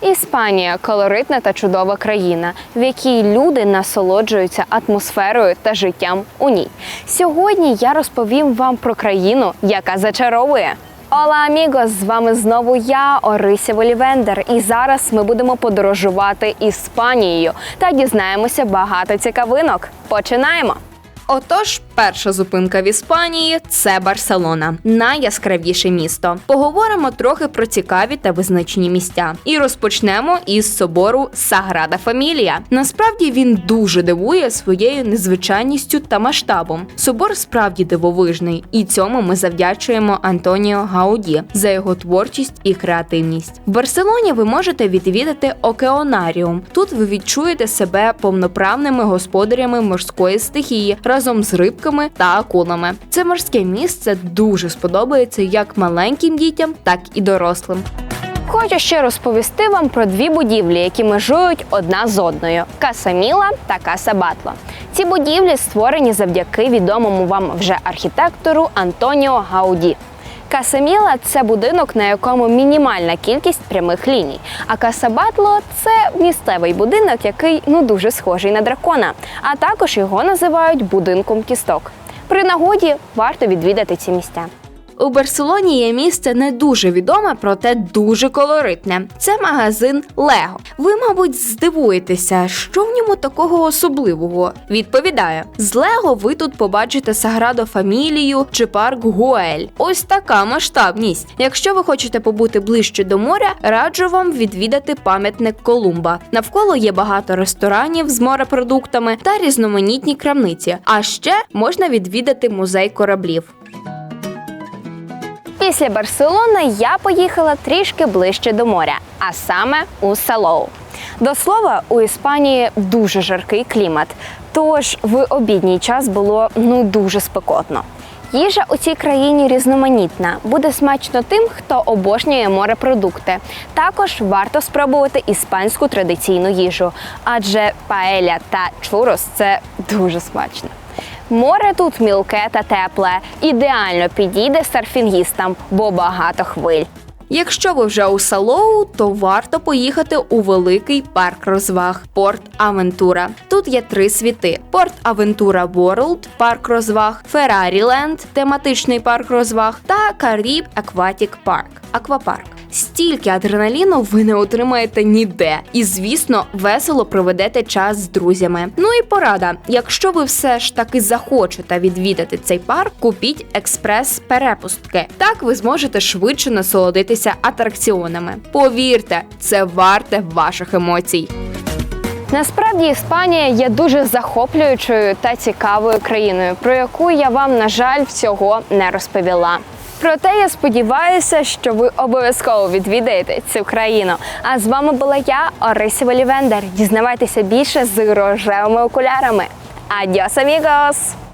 Іспанія колоритна та чудова країна, в якій люди насолоджуються атмосферою та життям у ній. Сьогодні я розповім вам про країну, яка зачаровує. Ола амігос! З вами знову я, Орися Волівендер. І зараз ми будемо подорожувати Іспанією та дізнаємося багато цікавинок. Починаємо! Отож, перша зупинка в Іспанії це Барселона, найяскравіше місто. Поговоримо трохи про цікаві та визначні місця. І розпочнемо із собору Саграда Фамілія. Насправді він дуже дивує своєю незвичайністю та масштабом. Собор справді дивовижний, і цьому ми завдячуємо Антоніо Гауді за його творчість і креативність. В Барселоні ви можете відвідати океонаріум. Тут ви відчуєте себе повноправними господарями морської стихії разом з рибками та акулами. Це морське місце дуже сподобається як маленьким дітям, так і дорослим. Хочу ще розповісти вам про дві будівлі, які межують одна з одною: Каса Міла та Каса Батло. Ці будівлі створені завдяки відомому вам вже архітектору Антоніо Гауді. Касаміла це будинок, на якому мінімальна кількість прямих ліній. А Касабатло це місцевий будинок, який ну дуже схожий на дракона. А також його називають будинком кісток. При нагоді варто відвідати ці місця. У Барселоні є місце не дуже відоме, проте дуже колоритне. Це магазин Лего. Ви, мабуть, здивуєтеся, що в ньому такого особливого. Відповідаю, з Лего ви тут побачите Саградо Фамілію чи парк Гуель. Ось така масштабність. Якщо ви хочете побути ближче до моря, раджу вам відвідати пам'ятник Колумба. Навколо є багато ресторанів з морепродуктами та різноманітні крамниці. А ще можна відвідати музей кораблів. Після Барселони я поїхала трішки ближче до моря, а саме у Салоу. До слова, у Іспанії дуже жаркий клімат, тож в обідній час було ну дуже спекотно. Їжа у цій країні різноманітна, буде смачно тим, хто обожнює морепродукти. Також варто спробувати іспанську традиційну їжу, адже паеля та чурос це дуже смачно. Море тут мілке та тепле, ідеально підійде серфінгістам, бо багато хвиль. Якщо ви вже у Салоу, то варто поїхати у великий парк розваг Порт Авентура. Тут є три світи: Порт Авентура Ворлд, парк розваг, Ферраріленд, тематичний парк розваг та Каріб Акватік Парк аквапарк. Стільки адреналіну ви не отримаєте ніде, і звісно, весело проведете час з друзями. Ну і порада: якщо ви все ж таки захочете відвідати цей парк, купіть експрес-перепустки. Так ви зможете швидше насолодитися атракціонами. Повірте, це варте ваших емоцій. Насправді Іспанія є дуже захоплюючою та цікавою країною, про яку я вам, на жаль, всього не розповіла. Проте я сподіваюся, що ви обов'язково відвідаєте цю країну. А з вами була я, Орися Волівендер. Дізнавайтеся більше з рожевими окулярами. Адьос, амігос!